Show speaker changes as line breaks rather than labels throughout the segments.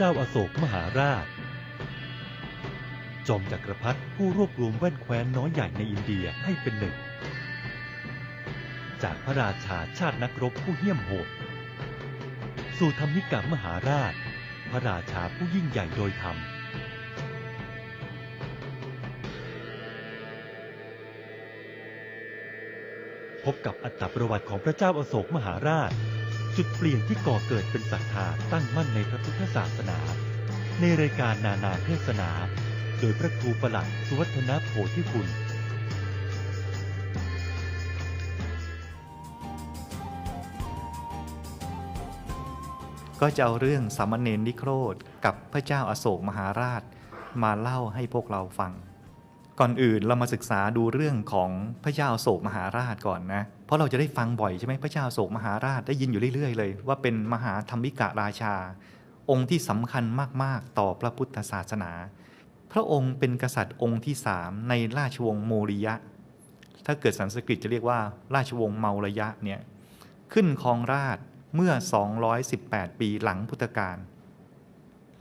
เจ้าอาโศกมหาราช จอมจักรพรรดิผู้รวบรวมแว่นแคว้นน้อยใหญ่ในอินเดียให้เป็นหนึ่ง จากพระราชาชาตินักรบผู้เหี้ยมโหด สู่ธรรมิกามหาราช พระราชาผู้ยิ่งใหญ่โดยธรรมพบกับอัตประวัติของพระเจ้าอาโศกมหาราช จุดเปลี่ยนที่ก่อเกิดเป็นศรัทธาตั้งมั่นในพระพุทธศาสนา ในรายการนานาเทศนา โดยพระครูประหลัดสุวัฒนโพธิคุณ
ก็จะเอาเรื่องสามเณรนิโครธกับพระเจ้าอาโศกมหาราช มาเล่าให้พวกเราฟัง ก่อนอื่นเรามาศึกษาดูเรื่องของพระเจ้าอาโศกมหาราชก่อนนะ เพราะเราจะได้ฟังบ่อยใช่ไหมพระเจ้าโศกมหาราชได้ยินอยู่เรื่อยๆเลย ว่าเป็นมหาธรรมิกะราชา องค์ที่สำคัญมากๆ ต่อพระพุทธศาสนา พระองค์เป็นกษัตริย์องค์ที่สามในราชวงศ์โมริยะ ถ้าเกิดสันสกฤตจะเรียกว่าราชวงศ์เมาระยะเนี่ยขึ้นครองราชเมื่อ 218 ปีหลังพุทธกาล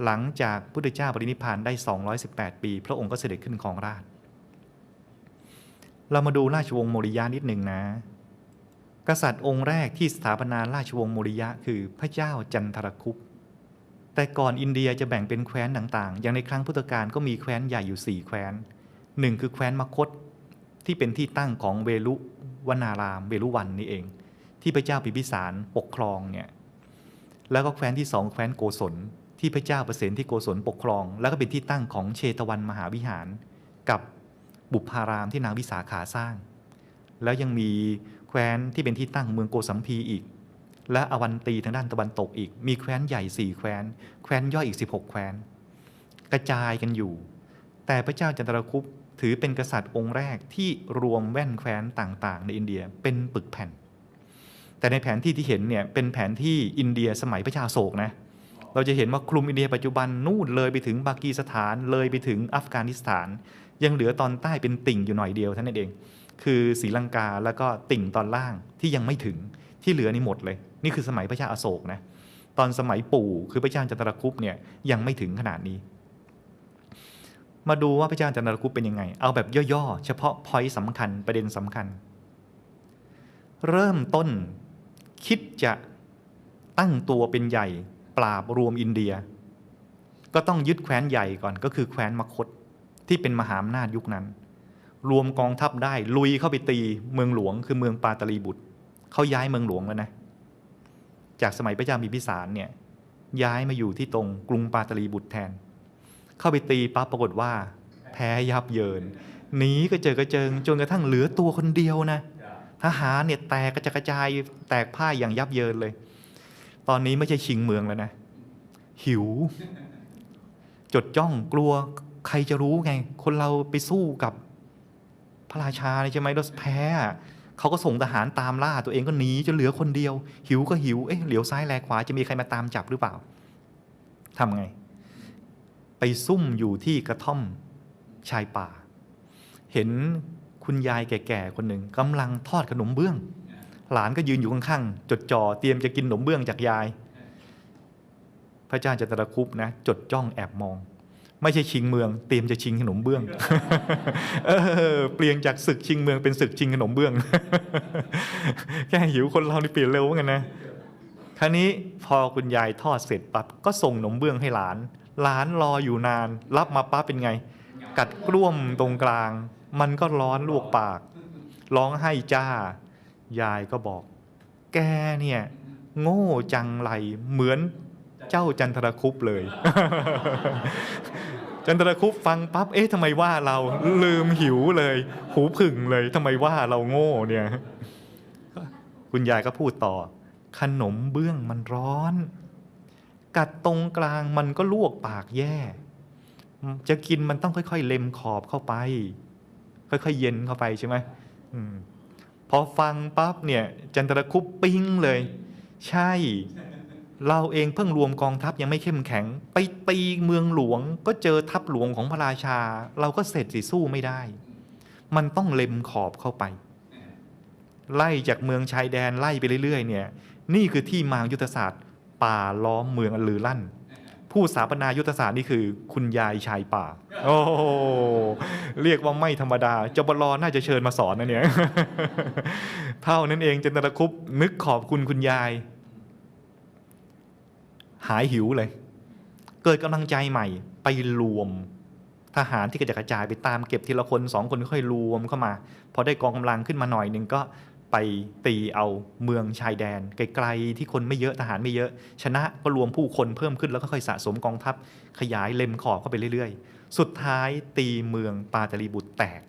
หลังจากพุทธเจ้าปรินิพานได้ 218 ปี พระองค์ก็เสด็จขึ้นครองราช เรามาดูราชวงศ์โมริยะนิดหนึ่งนะ กษัตริย์องค์แรกที่สถาปนาราชวงศ์โมริยะคือพระเจ้าจันทรคุปแต่ก่อนอินเดียจะแบ่งเป็นแคว้นต่างๆ อย่างในครั้งพุทธกาลก็มีแคว้นใหญ่อยู่ 4 แคว้นหนึ่งคือแคว้นมคตที่เป็นที่ตั้งของเวลุวนาราม เวลุวันนี่เอง ที่พระเจ้าพิพิสารปกครองเนี่ยแล้วก็แคว้นที่สองแคว้นโกศลที่พระเจ้าประเสนที่โกศลปกครอง แล้วก็เป็นที่ตั้งของเชตวันมหาวิหาร กับบุพารามที่นางวิสาขาสร้าง แล้วยังมี แคว้นที่เป็นที่ตั้งเมืองโกสัมพีอีก และอวันตีทางด้านตะวันตกอีก มีแคว้นใหญ่สี่แคว้น แคว้นย่อยอีก 16 แคว้น กระจายกันอยู่ แต่พระเจ้าจันทรคุปถือเป็นกษัตริย์องค์แรกที่รวมแว่นแคว้นต่างๆ ในอินเดียเป็นปึกแผ่น แต่ในแผนที่ที่เห็นเนี่ยเป็นแผนที่อินเดียสมัยพระเจ้าโศกนะเราจะเห็นว่าคลุมอินเดียปัจจุบันนู่นเลยไปถึงปากีสถานเลยไปถึงอัฟกานิสถาน ยังเหลือตอนใต้เป็นติ่งอยู่หน่อยเดียวเท่านั้นเอง คือศรีลังกาแล้วก็ติ่งตอนล่างที่ยังไม่ถึงที่เหลือนี่หมดเลย นี่คือสมัยพระเจ้าอาโศกนะตอนสมัยปู่คือพระเจ้าจันทรคุปเนี่ยยังไม่ถึงขนาดนี้ มาดูว่าพระเจ้าจันทรคุปเป็นยังไง เอาแบบย่อๆ เฉพาะพอยต์สำคัญประเด็นสำคัญ เริ่มต้นคิดจะตั้งตัวเป็นใหญ่ปราบรวมอินเดีย ก็ต้องยึดแคว้นใหญ่ก่อนก็คือแคว้นมคตที่เป็นมหาอำนาจยุคนั้น รวมกองทัพได้ ลุยเข้าไปตีเมืองหลวง คือเมืองปาตลีบุตรเขาย้ายเมืองหลวงแล้วนะจากสมัยพระเจ้ามีพิสารเนี่ยย้ายมาอยู่ที่ตรงกรุงปาตลีบุตรแทน เข้าไปตีปั๊บปรากฏว่า แพ้ยับเยินหนีก็เจอกระเจิงจนกระทั่งเหลือตัวคนเดียวนะทหารเนี่ยแตกกระจกระจายแตกพ่ายอย่างยับเยินเลย ตอนนี้ไม่ใช่ชิงเมืองแล้วนะ หิว จดจ้องกลัวใครจะรู้ไง คนเราไปสู้กับ พระราชาใช่ไหมแล้วแพ้เขาก็ส่งทหารตามล่าตัวเองก็หนีจนเหลือคนเดียว หิวก็หิวเอ๊ะเหลียวซ้ายแลขวาจะมีใครมาตามจับหรือเปล่าทำไง ไปซุ่มอยู่ที่กระท่อมชายป่า เห็นคุณยายแก่ๆคนหนึ่งกำลังทอดขนมเบื้อง หลานก็ยืนอยู่ข้างๆจดจ่อเตรียมจะกินขนมเบื้องจากยาย พระเจ้าจันทรคุปนะจดจ้องแอบมอง ไม่ใช่ชิงเมือง เตรียมจะชิงขนมเบื้องเออเปลี่ยนจากศึกชิงเมืองเป็นศึกชิงขนมเบื้อง แค่หิวคนเรานี่เปลี่ยนเร็วเหมือนกันนะคราวนี้พอคุณยายทอดเสร็จปั๊บก็ส่งขนมเบื้องให้หลาน หลานรออยู่นาน รับมาปั๊บเป็นไง กัดกล้วมตรงกลาง มันก็ร้อนลวกปาก ร้องไห้จ้า ยายก็บอก แกเนี่ย โง่จังไรเหมือน เจ้าจันทรคุปเลย จันทรคุปฟังปั๊บ เอ๊ะทำไมว่าเราลืมหิวเลย หูผึ่งเลยทำไมว่าเราโง่เนี่ย คุณยายก็พูดต่อ ขนมเบื้องมันร้อน กัดตรงกลางมันก็ลวกปากแย่ จะกินมันต้องค่อย ๆ เล็มขอบเข้าไป ค่อยๆเย็นเข้าไปใช่ไหมอมพอฟังปั๊บเนี่ย จันทรคุปปิ้งเลย ใช่ เราเองเพิ่งรวมกองทัพยังไม่เข้มแข็ง ไปตีเมืองหลวง ก็เจอทัพหลวงของพระราชา เราก็เสร็จสิสู้ไม่ได้ มันต้องเล็มขอบเข้าไป ไล่จากเมืองชายแดนไล่ไปเรื่อยๆเนี่ยนี่คือที่มาของยุทธศาสตร์ ป่าล้อมเมืองอลือลั่น ผู้สถาปนายุทธศาสตร์นี่คือ คุณยายชายป่า โอ้เรียกว่าไม่ธรรมดาจบลอน่าจะเชิญมาสอนนะเนี่ยเท่านั้นเองจันทรคุปนึกขอบคุณคุณยาย หายหิวเลย เกิดกำลังใจใหม่ไปรวมทหารที่กระจกระจายไปตามเก็บทีละคนสองคนค่อยรวมเข้ามา พอได้กองกำลังขึ้นมาหน่อยหนึ่งก็ไปตีเอาเมืองชายแดน ไกลๆที่คนไม่เยอะทหารไม่เยอะ ชนะก็รวมผู้คนเพิ่มขึ้นแล้วก็ค่อยสะสมกองทัพ ขยายเล็มขอบเข้าไปเรื่อยๆ สุดท้ายตีเมืองปาตาลีบุตรแตก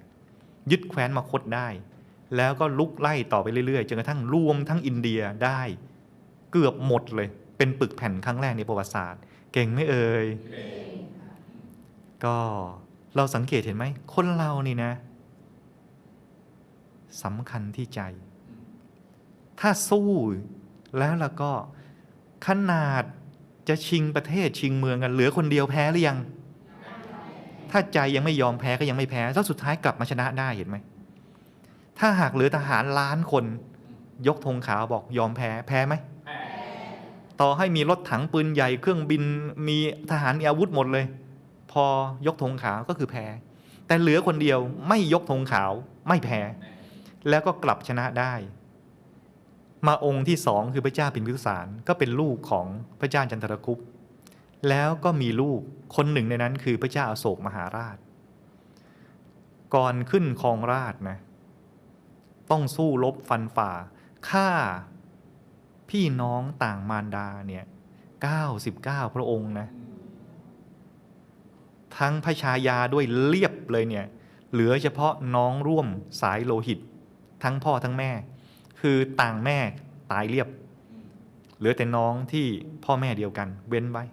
ยึดแคว้นมาคตได้ แล้วก็ลุกไล่ต่อไปเรื่อยๆจนกระทั่งรวมทั้งอินเดียได้ เกือบหมดเลย เป็นปึกแผ่นครั้งแรกในประวัติศาสตร์ เก่งไม่เอ่ยก็เราสังเกตเห็นไหม คนเรานี่นะสำคัญที่ใจ ถ้าสู้แล้วแล้วก็ขนาดจะชิงประเทศชิงเมืองกันเหลือคนเดียวแพ้หรือยัง ถ้าใจยังไม่ยอมแพ้ก็ยังไม่แพ้แล้วสุดท้ายกลับมาชนะได้เห็นไหม ถ้าหากเหลือทหารล้านคน ยกธงขาวบอกยอมแพ้แพ้ไหม ต่อให้มีรถถังปืนใหญ่เครื่องบินมีทหารมีอาวุธหมดเลย พอยกธงขาวก็คือแพ้ แต่เหลือคนเดียวไม่ยกธงขาวไม่แพ้ แล้วก็กลับชนะได้ มาองค์ที่สองคือพระเจ้าพิมพิสารก็เป็นลูกของพระเจ้าจันทรคุปแล้วก็มีลูกคนหนึ่งในนั้นคือพระเจ้าอโศกมหาราช ก่อนขึ้นครองราชนะ ต้องสู้รบฟันฝ่าฆ่า พี่น้องต่างมารดาเนี่ย99พระองค์นะ ทั้งพระชายาด้วยเรียบเลยเนี่ย เหลือเฉพาะน้องร่วมสายโลหิต ทั้งพ่อทั้งแม่ คือต่างแม่ตายเรียบ เหลือแต่น้องที่พ่อแม่เดียวกัน เว้นไว้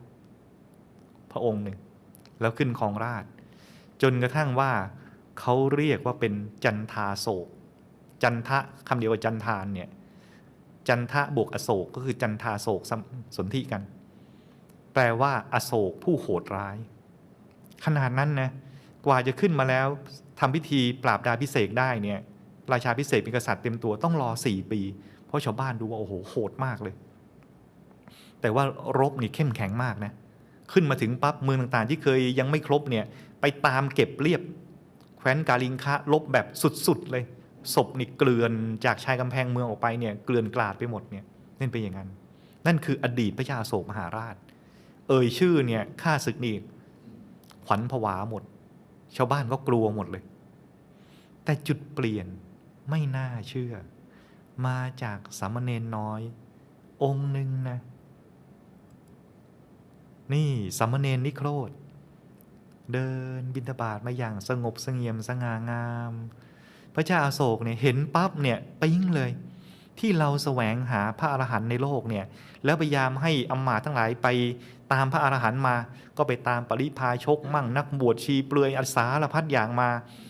พระองค์หนึ่ง แล้วขึ้นครองราช จนกระทั่งว่าเขาเรียกว่าเป็นจันทาโศก จันทะคำเดียวกับจันทานเนี่ย จันทะบวกอโศกก็คือจันทาโศกสสนธิกัน แปลว่า อโศกผู้โหดร้าย ขนาดนั้นนะกว่าจะขึ้นมาแล้วทำพิธีปราบดาพิเศษได้เนี่ยราชาพิเศษเป็นกษัตริย์เต็มตัวต้องรอสี่ปี เพราะชาวบ้านดูว่าโอ้โหโหดมากเลย แต่ว่ารบนี่เข้มแข็งมากนะขึ้นมาถึงปั๊บเมืองต่างๆ ที่เคยยังไม่ครบเนี่ยไปตามเก็บเรียบ แคว้นกาลิงคะลบแบบสุดๆเลย ศพนี่เกลื่อนจากชายกำแพงเมืองออกไปเนี่ยเกลื่อนกลาดไปหมดเนี่ยนั่นเป็นอย่างนั้น นั่นคืออดีตพระเจ้าโศกมหาราช เอ่ยชื่อเนี่ยข้าศึกนี่ขวัญผวาหมด ชาวบ้านก็กลัวหมดเลย แต่จุดเปลี่ยนไม่น่าเชื่อ มาจากสามเณรน้อย องค์หนึ่งนะ นี่สามเณรนิโครธเดินบิณฑบาตมาอย่างสงบสงี่ยมสง่างาม พระเจ้าอาโศกเนี่ยเห็นปั๊บเนี่ยปิ๊งเลย ที่เราแสวงหาพระอรหันต์ในโลกเนี่ยแล้วพยายามให้อำมาตย์ทั้งหลายไปตามพระอรหันต์มา ก็ไปตามปริพาชกมั่งนักบวชชีเปลือยอัศาละพัดอย่างมา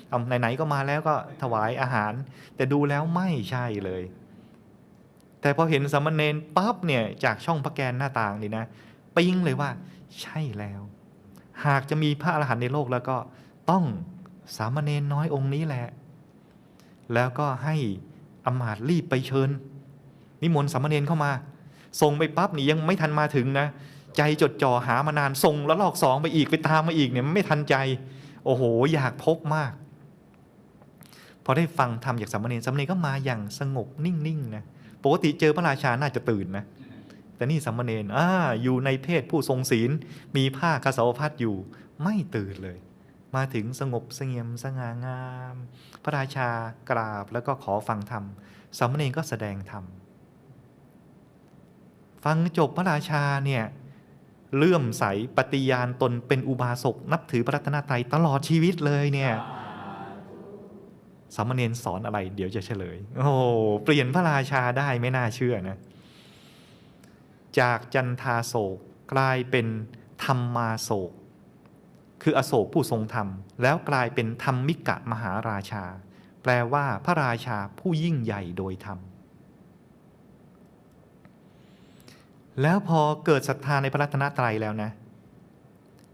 เอาไหนๆก็มาแล้วก็ถวายอาหาร แต่ดูแล้วไม่ใช่เลย แต่พอเห็นสามเณรปั๊บเนี่ยจากช่องพระแกนหน้าต่างนี่นะปิ๊งเลยว่า ใช่แล้ว หากจะมีพระอรหันต์ในโลกแล้วก็ต้องสามเณรน้อยองค์นี้แหละ แล้วก็ให้อมาตรีบไปเชิญ นิมนต์สามเณรเข้ามา ส่งไปปั๊บนี่ยังไม่ทันมาถึงนะ ใจจดจ่อหามานานส่งแล้วลอกสองไปอีกไปตามมาอีกเนี่ยไม่ทันใจ โอ้โห อยากพบมาก พอได้ฟังธรรมจากสามเณรสามเณรก็มาอย่างสงบนิ่งๆนะปกติเจอพระราชาน่าจะตื่นนะแต่นี่สามเณรอ่าอยู่ในเพศผู้ทรงศีลมีผ้ากสาวพัดอยู่ไม่ตื่นเลย มาถึงสงบเสงี่ยมสง่างาม พระราชากราบแล้วก็ขอฟังธรรมสามเณรก็แสดงธรรมฟังจบพระราชาเนี่ยเลื่อมใสปฏิญาณตนเป็นอุบาสกนับถือพระรัตนตรัยตลอดชีวิตเลยเนี่ยสามเณรสอนอะไร เดี๋ยวจะเฉลย โอ้เปลี่ยนพระราชาได้ไม่น่าเชื่อนะจากจันทาโศกกลายเป็นธรรมมาโศก คืออโศกผู้ทรงธรรม แล้วกลายเป็นธรรมิกะมหาราชา แปลว่าพระราชาผู้ยิ่งใหญ่โดยธรรม แล้วพอเกิดศรัทธาในพระรัตนตรัยแล้วนะ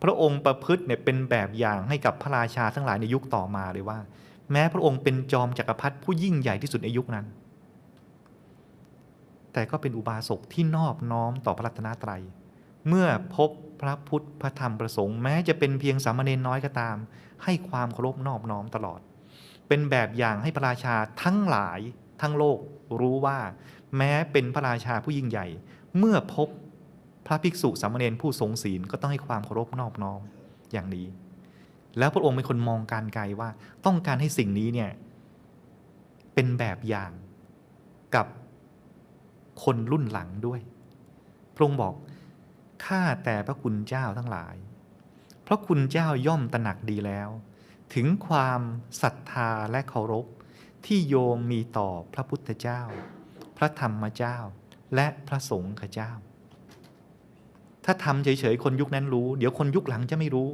พระองค์ประพฤติเนี่ยเป็นแบบอย่างให้กับพระราชาทั้งหลายในยุคต่อมาเลยว่า แม้พระองค์เป็นจอมจักรพรรดิผู้ยิ่งใหญ่ที่สุดในยุคนั้น แต่ก็เป็นอุบาสกที่นอบน้อมต่อพระรัตนตรัย เมื่อพบ พระพุทธพระธรรมประสงค์แม้จะเป็นเพียงสามเณรน้อยก็ตาม ให้ความเคารพนอบน้อมตลอด เป็นแบบอย่างให้พระราชาทั้งหลายทั้งโลกรู้ว่า แม้เป็นพระราชาผู้ยิ่งใหญ่ เมื่อพบพระภิกษุสามเณรผู้ทรงศีลก็ต้องให้ความเคารพนอบน้อมอย่างนี้ แล้วพระองค์เป็นคนมองการไกลว่าต้องการให้สิ่งนี้เนี่ยเป็นแบบอย่างกับคนรุ่นหลังด้วย พระองค์บอก ข้าแต่พระคุณเจ้าทั้งหลาย เพราะคุณเจ้าย่อมตระหนักดีแล้ว ถึงความศรัทธาและเคารพที่โยมมีต่อพระพุทธเจ้า พระธรรมเจ้า และพระสงฆ์เจ้า ถ้าทำเฉยๆ คนยุคนั้นรู้ เดี๋ยวคนยุคหลังจะไม่รู้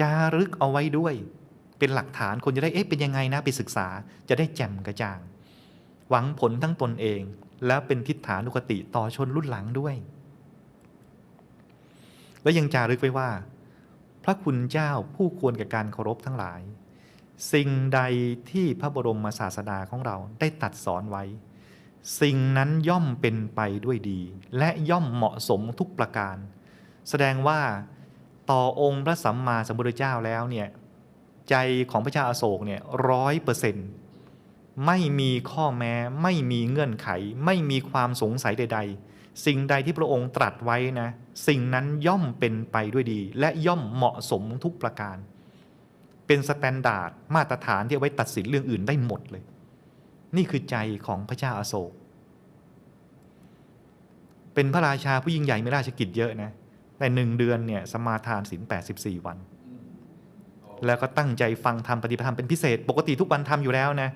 จารึกเอาไว้ด้วย เป็นหลักฐานคนจะได้ เอ๊ะ เป็นยังไงนะ ไปศึกษา จะได้แจ่มกระจ่าง หวังผลทั้งตนเอง แล้วเป็นทิฏฐานุกติต่อชนรุ่นหลังด้วย และยังจารึกไว้ว่า พระคุณเจ้าผู้ควรแก่การเคารพทั้งหลาย สิ่งใดที่พระบรมศาสดาของเราได้ตัดสอนไว้ สิ่งนั้นย่อมเป็นไปด้วยดี และย่อมเหมาะสมทุกประการ แสดงว่าต่อองค์พระสัมมาสัมพุทธเจ้าแล้วเนี่ยใจของพระเจ้าอาโศกเนี่ยร้อยเปอร์เซ็นต์ไม่มีข้อแม้ ไม่มีเงื่อนไข ไม่มีความสงสัยใด ๆ สิ่งใดที่พระองค์ตรัสไว้นะ สิ่งนั้นย่อมเป็นไปด้วยดี และย่อมเหมาะสมทุกประการ เป็นสแตนดาร์ดมาตรฐานที่เอาไว้ตัดสินเรื่องอื่นได้หมดเลย นี่คือใจของพระเจ้าอาโศก เป็นพระราชาผู้ยิ่งใหญ่ไม่ราชกิจเยอะนะ แต่หนึ่งเดือนเนี่ยสมาทานศีลแปดสิบสี่วัน แล้วก็ตั้งใจฟังธรรมปฏิบัติธรรมเป็นพิเศษ ปกติทุกวันทำอยู่แล้วนะ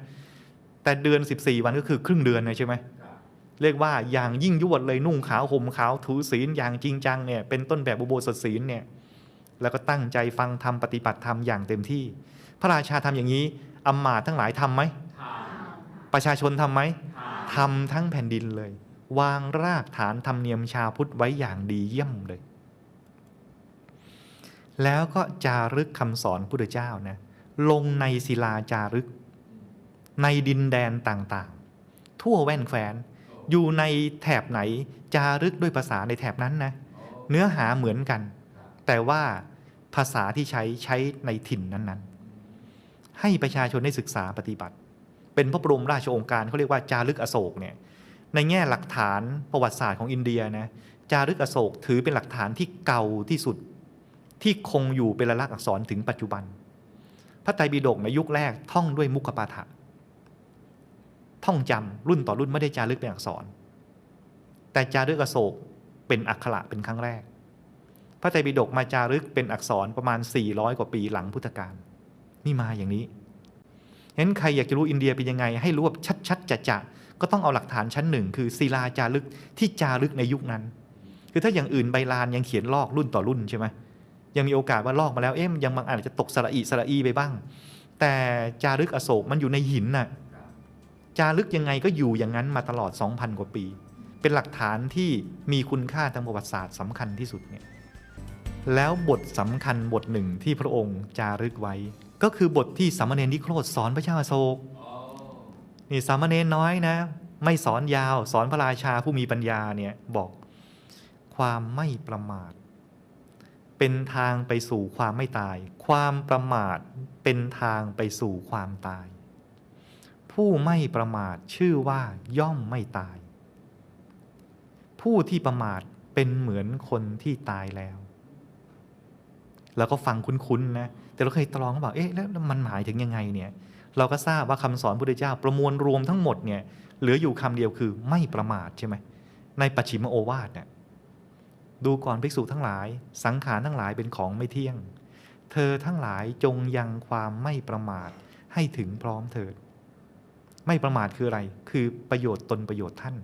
แต่เดือน 14 วันก็คือครึ่งเดือนนะใช่ไหม เรียกว่าอย่างยิ่งยวดเลยนุ่งขาวห่มขาวถือศีลอย่างจริงจังเนี่ยเป็นต้นแบบอุโบสถศีลเนี่ยแล้วก็ตั้งใจฟังธรรมปฏิบัติธรรมอย่างเต็มที่ พระราชาทำอย่างนี้อำมาตย์ทั้งหลายทำไหมประชาชนทำไหมทำทั้งแผ่นดินเลย วางรากฐานธรรมเนียมชาพุทธไว้อย่างดีเยี่ยมเลย แล้วก็จารึกคำสอนพุทธเจ้านะลงในศิลาจารึก ในดินแดนต่างๆ ทั่วแว่นแคว้น อยู่ในแถบไหนจารึกด้วยภาษาในแถบนั้นนะเนื้อหาเหมือนกัน แต่ว่าภาษาที่ใช้ใช้ในถิ่นนั้นๆ ให้ประชาชนได้ศึกษาปฏิบัติ เป็นพระบรมราชโองการเขาเรียกว่าจารึกอโศกเนี่ยในแง่หลักฐานประวัติศาสตร์ของอินเดียนะจารึกอโศกถือเป็นหลักฐานที่เก่าที่สุด ที่คงอยู่เป็นลายลักษณ์อักษรถึงปัจจุบัน พระไตรปิฎกในยุคแรกท่องด้วยมุขปาฐะ ท่องจำรุ่นต่อรุ่นไม่ได้จารึกเป็นอักษร แต่จารึกอโศกเป็นอักขระเป็นครั้งแรก พระไตรปิฎกมาจารึกเป็นอักษรประมาณ 400 กว่าปีหลังพุทธกาลนี่มาอย่างนี้เห็นใครอยากจะรู้อินเดียเป็นยังไง ให้รู้แบบชัดๆจะๆก็ต้องเอาหลักฐานชั้นหนึ่งคือศิลาจารึกที่จารึกในยุคนั้น คือถ้าอย่างอื่นใบลานยังเขียนลอกรุ่นต่อรุ่นใช่ไหมยังมีโอกาสว่าลอกมาแล้วเอ๊ะยังบางอันอาจจะตกสระอีสระอีไปบ้าง แต่จารึกอโศกมันอยู่ในหินน่ะ จารึกยังไงก็อยู่อย่างนั้นมาตลอด 2,000 กว่าปี เป็นหลักฐานที่มีคุณค่าทางประวัติศาสตร์สำคัญที่สุดเนี่ยแล้วบทสำคัญบทหนึ่งที่พระองค์จารึกไว้ ก็คือบทที่สามเณรนิโครธสอนพระเจ้าอโศกนี่สามเณรน้อยนะ ไม่สอนยาวสอนพระราชาผู้มีปัญญาเนี่ยบอกความไม่ประมาท เป็นทางไปสู่ความไม่ตาย ความประมาทเป็นทางไปสู่ความตาย ผู้ไม่ประมาทชื่อว่าย่อมไม่ตาย ผู้ที่ประมาทเป็นเหมือนคนที่ตายแล้วเราก็ฟังคุ้นๆนะ แต่เราเคยตรองก็บอกเอ๊ะแล้วมันหมายถึงยังไงเนี่ย เราก็ทราบว่าคำสอนพุทธเจ้าประมวลรวมทั้งหมดเนี่ยเหลืออยู่คำเดียวคือไม่ประมาทใช่ไหมในปัจฉิมโอวาทเนี่ยดูก่อนภิกษุทั้งหลาย สังขารทั้งหลายเป็นของไม่เที่ยง เธอทั้งหลายจงยังความไม่ประมาทให้ถึงพร้อมเถิด ไม่ประมาทคืออะไร คือประโยชน์ตนประโยชน์ท่าน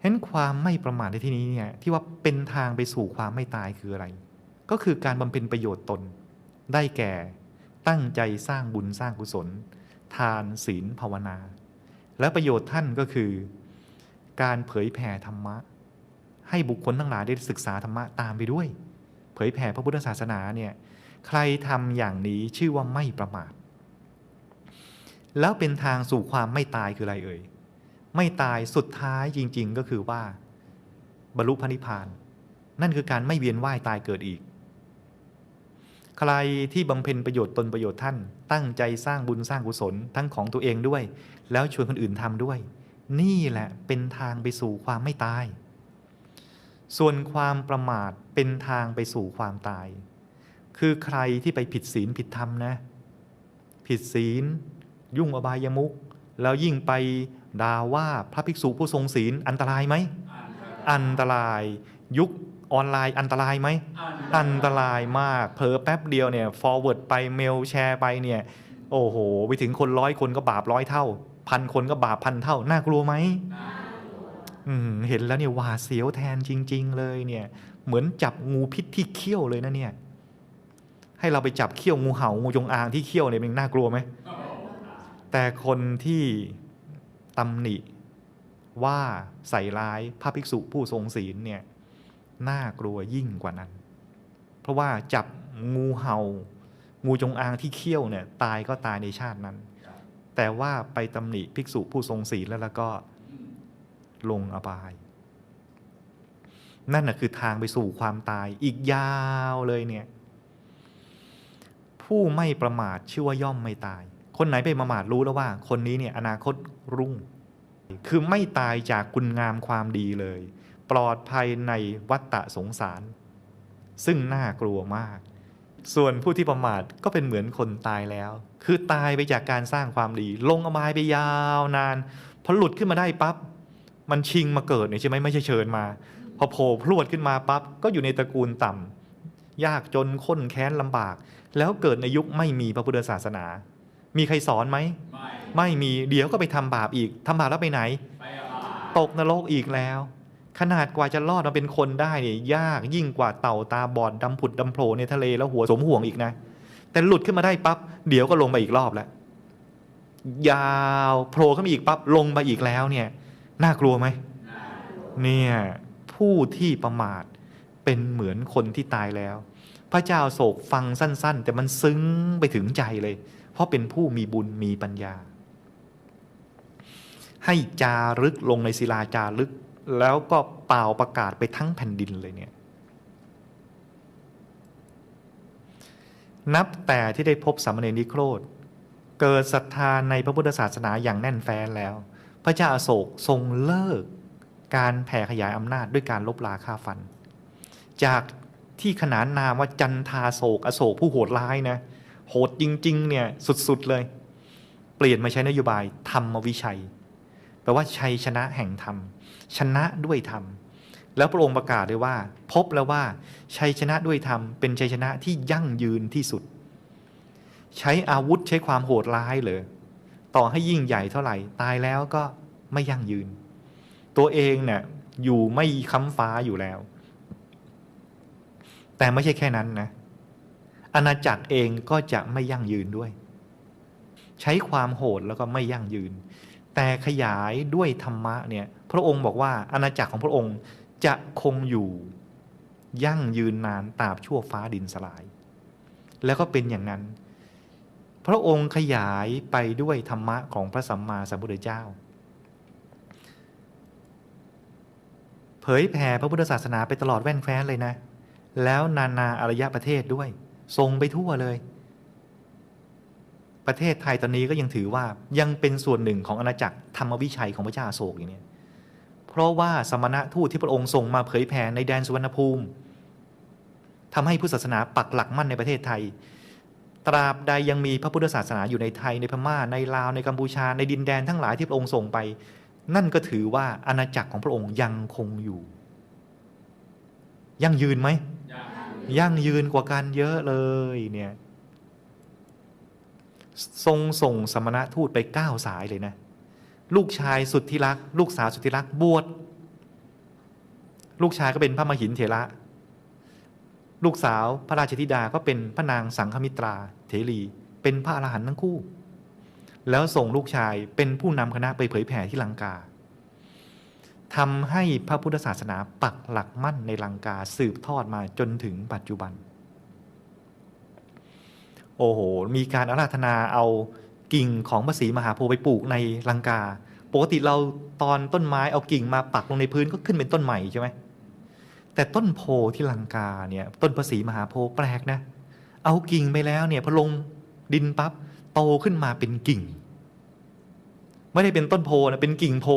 เห็นความไม่ประมาทในที่นี้เนี่ยที่ว่าเป็นทางไปสู่ความไม่ตายคืออะไร ก็คือการบำเพ็ญประโยชน์ตน ได้แก่ตั้งใจสร้างบุญสร้างกุศล ทานศีลภาวนา และประโยชน์ท่านก็คือ การเผยแผ่ธรรมะ ให้บุคคลทั้งหลายได้ศึกษาธรรมะตามไปด้วย เผยแผ่พระพุทธศาสนาเนี่ยใครทำอย่างนี้ชื่อว่าไม่ประมาท แล้วเป็นทางสู่ความไม่ตายคืออะไรเอ่ย ไม่ตายสุดท้ายจริง ๆ ก็คือว่า บรรลุพระนิพพาน นั่นคือการไม่เวียนว่ายตายเกิดอีก ใครที่บำเพ็ญประโยชน์ตนประโยชน์ท่าน ตั้งใจสร้างบุญสร้างกุศลทั้งของตัวเองด้วย แล้วชวนคนอื่นทำด้วย นี่แหละเป็นทางไปสู่ความไม่ตาย ส่วนความประมาทเป็นทางไปสู่ความตาย คือใครที่ไปผิดศีลผิดธรรมนะ ผิดศีล ยุ่งอบายมุกแล้วยิ่งไปด่าว่าพระภิกษุผู้ทรงศีลอันตรายไหม อันตรายยุคออนไลน์อันตรายไหม อันตรายมากเผลอแป๊บเดียวเนี่ย forward ไปเมลแชร์ไปเนี่ย โอ้โห ไปถึงคนร้อยคนก็บาปร้อยเท่า พันคนก็บาปพันเท่า น่ากลัวไหมอืมเห็นแล้วเนี่ยหวาดเสียวแทนจริง ๆ เลยเนี่ย เหมือนจับงูพิษที่เขี้ยวเลยนะเนี่ย ให้เราไปจับเขี้ยวงูเห่างูจงอางที่เขี้ยวเนี่ยมันน่ากลัวไหม แต่คนที่ตำหนิว่าใส่ร้ายพระภิกษุผู้ทรงศีลเนี่ยน่ากลัวยิ่งกว่านั้น เพราะว่าจับงูเห่า งูจงอางที่เขี้ยวเนี่ยตายก็ตายในชาตินั้น แต่ว่าไปตำหนิภิกษุผู้ทรงศีลแล้วแล้วก็ลงอบาย นั่นน่ะคือทางไปสู่ความตายอีกยาวเลยเนี่ย ผู้ไม่ประมาทชื่อว่าย่อมไม่ตาย คนไหนไปประมาทรู้แล้วว่า คนนี้เนี่ยอนาคตรุ่ง คือไม่ตายจากคุณงามความดีเลย ปลอดภัยในวัฏฏะสงสาร ซึ่งน่ากลัวมาก ส่วนผู้ที่ประมาทก็เป็นเหมือนคนตายแล้ว คือตายไปจากการสร้างความดี ลงอบายไปยาวนานพอหลุดขึ้นมาได้ปั๊บมันชิงมาเกิดเนี่ยใช่ไหมไม่ใช่เชิญมา พอโผล่พรวดขึ้นมาปั๊บก็อยู่ในตระกูลต่ำยากจนข้นแค้นลำบาก แล้วเกิดในยุคไม่มีพระพุทธศาสนา มีใครสอนไหมไม่มีเดี๋ยวก็ไปทำบาปอีกทำบาปแล้วไปไหน ตกนรกอีกแล้ว ขนาดกว่าจะรอดมาเป็นคนได้เนี่ยยากยิ่งกว่าเต่าตาบอดดำผุดดำโผล่ในทะเลแล้วหัวสมห่วงอีกนะ แต่หลุดขึ้นมาได้ปั๊บเดี๋ยวก็ลงไปอีกรอบแล้วยาวโผล่ขึ้นมาอีกปั๊บลงไปอีกแล้วเนี่ย น่ากลัวไหมเนี่ยผู้ที่ประมาทเป็นเหมือนคนที่ตายแล้ว พระเจ้าโศกฟังสั้น ๆ แต่มันซึ้งไปถึงใจเลย เพราะเป็นผู้มีบุญมีปัญญา ให้จารึกลงในศิลาจารึก แล้วก็เป่าประกาศไปทั้งแผ่นดินเลยเนี่ย นับแต่ที่ได้พบสามเณรนิโครธ เกิดศรัทธาในพระพุทธศาสนาอย่างแน่นแฟ้นแล้ว พระเจ้าอาโศกทรงเลิกการแผ่ขยายอำนาจด้วยการลบลาค่าฟัน จากที่ขนานนามว่าจันทาโศกอโศกผู้โหดร้ายนะ โหดจริง ๆ เนี่ยสุด ๆ เลย เปลี่ยนมาใช้นโยบายธรรมวิชัยแปลว่าชัยชนะแห่งธรรม ชนะด้วยธรรม แล้วพระองค์ประกาศเลยว่า พบแล้วว่า ชัยชนะด้วยธรรม เป็นชัยชนะที่ยั่งยืนที่สุด ใช้อาวุธใช้ความโหดร้ายเลยต่อให้ยิ่งใหญ่เท่าไหร่ ตายแล้วก็ไม่ยั่งยืน ตัวเองเนี่ยอยู่ไม่ค้ำฟ้าอยู่แล้ว แต่ไม่ใช่แค่นั้นนะ อาณาจักรเองก็จะไม่ยั่งยืนด้วย ใช้ความโหดแล้วก็ไม่ยั่งยืน แต่ขยายด้วยธรรมะเนี่ยพระองค์บอกว่าอาณาจักรของพระองค์จะคงอยู่ยั่งยืนนานตราบชั่วฟ้าดินสลาย แล้วก็เป็นอย่างนั้น พระองค์ขยายไปด้วยธรรมะของพระสัมมาสัมพุทธเจ้า เผยแผ่พระพุทธศาสนาไปตลอดแว่นแคว้นเลยนะ แล้วนานาอารยประเทศด้วย ทรงไปทั่วเลย ประเทศไทยตอนนี้ก็ยังถือว่ายังเป็นส่วนหนึ่งของอาณาจักรธรรมวิชัยของพระเจ้าโศกอย่างนี้เพราะว่าสมณะทูตที่พระองค์ส่งมาเผยแผ่ในแดนสุวรรณภูมิทำให้พุทธศาสนาปักหลักมั่นในประเทศไทย ตราบใดยังมีพระพุทธศาสนาอยู่ในไทยในพม่าในลาวในกัมพูชาในดินแดนทั้งหลายที่พระองค์ส่งไป นั่นก็ถือว่าอาณาจักรของพระองค์ยังคงอยู่ ยั่งยืนไหมย ยั่งยืนกว่ากันเยอะเลยเนี่ยทรงส่งสมณะทูตไปเก้าสายเลยนะ ลูกชายสุดที่รัก ลูกสาวสุดที่รักบวชลูกชายก็เป็นพระมหินเถระ ลูกสาวพระราชธิดาก็เป็นพระนางสังฆมิตราเถรี เป็นพระอรหันต์ทั้งคู่ แล้วส่งลูกชายเป็นผู้นำคณะไปเผยแผ่ที่ลังกา ทำให้พระพุทธศาสนาปักหลักมั่นในลังกาสืบทอดมาจนถึงปัจจุบัน โอ้โห มีการอาราธนาเอากิ่งของพระศรีมหาโพธิ์ไปปลูกในลังกา ปกติเราตอนต้นไม้เอากิ่งมาปักลงในพื้นก็ขึ้นเป็นต้นใหม่ใช่ไหมแต่ต้นโพที่ลังกาเนี่ยต้นภาษีมหาโพธิ์แปลกนะ เอากิ่งไปแล้วเนี่ยพอลงดินปั๊บโตขึ้นมาเป็นกิ่ง ไม่ได้เป็นต้นโพนะเป็นกิ่งโพ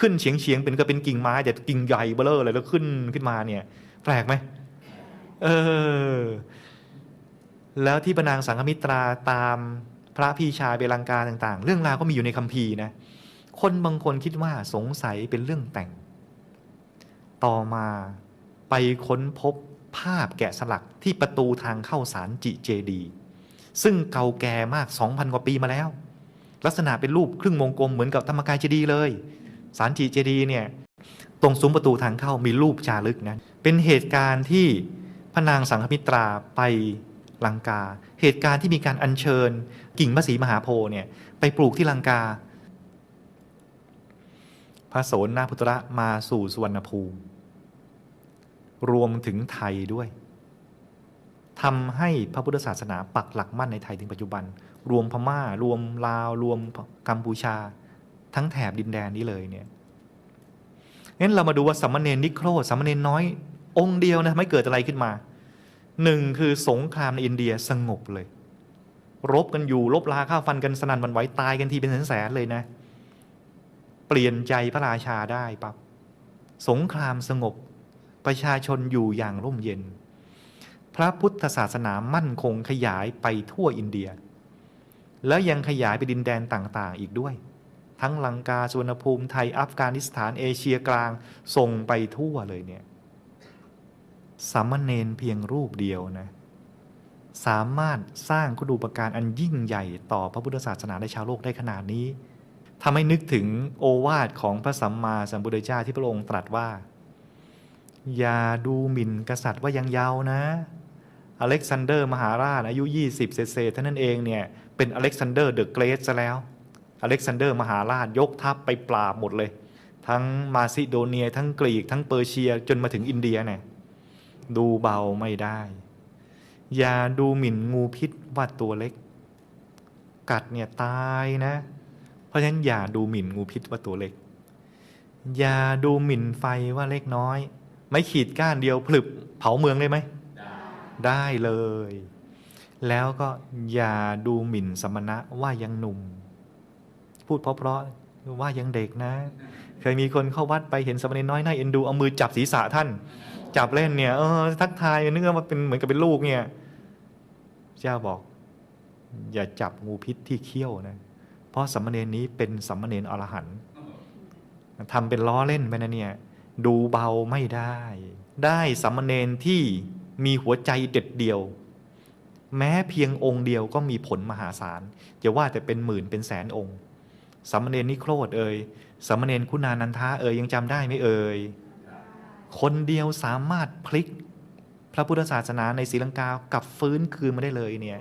ขึ้นเฉียงเฉียงเป็นก็เป็นกิ่งไม้แต่กิ่งใหญ่เบ้อเร่อเลยแล้วขึ้นขึ้นมาเนี่ย แปลกไหมเออ แล้วที่ปนางสังฆมิตราตามพระพี่ชายเบลังกาต่าง ๆ เรื่องราวก็มีอยู่ในคัมภีร์นะ คนบางคนคิดว่าสงสัยเป็นเรื่องแต่ง ต่อมาไปค้นพบภาพแกะสลักที่ประตูทางเข้าสารจิเจดี ซึ่งเก่าแก่มาก 2,000 กว่าปีมาแล้ว ลักษณะเป็นรูปครึ่งวงกลมเหมือนกับธรรมกายเจดีย์เลย สารจิเจดีย์เนี่ยตรงซุ้มประตูทางเข้ามีรูปจารึกนะเป็นเหตุการณ์ที่พระนางสังฆมิตราไปลังกา เหตุการณ์ที่มีการอัญเชิญ กิ่งพระศรีมหาโพธิ์เนี่ยไปปลูกที่ลังกา พระโสนนาพุตระมาสู่สุวรรณภูมิ รวมถึงไทยด้วยทำให้พระพุทธศาสนาปักหลักมั่นในไทยถึงปัจจุบัน รวมพม่า รวมลาว รวมกัมพูชา ทั้งแถบดินแดนนี้เลยเนี่ยงั้นเรามาดูว่าสัมมเนนนิโครสัมมเนนน้อย องค์เดียวนะไม่เกิดอะไรขึ้นมาหนึ่งคือสงครามในอินเดียสงบเลย รบกันอยู่ลบลาข้าวฟันกันสนั่นวันไหวตายกันทีเป็นแสนๆเลยนะ เปลี่ยนใจพระราชาได้ปั๊บสงครามสงบประชาชนอยู่อย่างร่มเย็น พระพุทธศาสนามั่นคงขยายไปทั่วอินเดีย แล้วยังขยายไปดินแดนต่างๆ อีกด้วย ทั้งลังกาสุวรรณภูมิไทยอัฟกานิสถานเอเชียกลางส่งไปทั่วเลยเนี่ยสามเณรเพียงรูปเดียวนะสามารถสร้างคุณูปการอันยิ่งใหญ่ต่อพระพุทธศาสนาในชาวโลกได้ขนาดนี้ทำให้นึกถึงโอวาทของพระสัมมาสัมพุทธเจ้าที่พระองค์ตรัสว่า อย่าดูหมิ่นกษัตริย์ว่ายังเยาว์นะ อเล็กซานเดอร์มหาราชอายุ 20 เศษเท่านั้นเองเนี่ยเป็นอเล็กซานเดอร์เดอะเกรทซะแล้ว อเล็กซานเดอร์มหาราชยกทัพไปปราบหมดเลย ทั้งมาซิโดเนีย ทั้งกรีก ทั้งเปอร์เซียจนมาถึงอินเดียเนี่ยดูเบาไม่ได้ อย่าดูหมิ่นงูพิษว่าตัวเล็ก กัดเนี่ยตายนะ เพราะฉะนั้นอย่าดูหมิ่นงูพิษว่าตัวเล็ก อย่าดูหมิ่นไฟว่าเล็กน้อย ไม่ขีดก้านเดียวผลึบเผาเมืองได้ไหม ได้เลย แล้วก็อย่าดูหมิ่นสมณะว่ายังหนุ่ม พูดเพราะๆว่ายังเด็กนะ เคยมีคนเข้าวัดไปเห็นสมณีน้อยน่าเอ็นดูเอามือจับศีรษะท่าน จับเล่นเนี่ยเออทักทายเนึกว่าเป็นเหมือนกับเป็นลูกเนี่ยเจ้าบอก อย่าจับงูพิษที่เขี้ยวนะ เพราะสมเณรนี้เป็นสมเณรอรหันต์ทำเป็นล้อเล่นไปนะเนี่ยดูเบาไม่ได้ ได้สมเณรที่มีหัวใจเด็ดเดียว แม้เพียงองค์เดียวก็มีผลมหาศาลอย่าว่าแต่เป็นหมื่นเป็นแสนองค์สามเณรนิโครธเอ่ยสามเณรคุณานันทาเอ่ยยังจำได้ไหมเอ่ยคนเดียวสามารถพลิก พระพุทธศาสนาในศรีลังกากลับฟื้นคืนมาได้เลยเนี่ย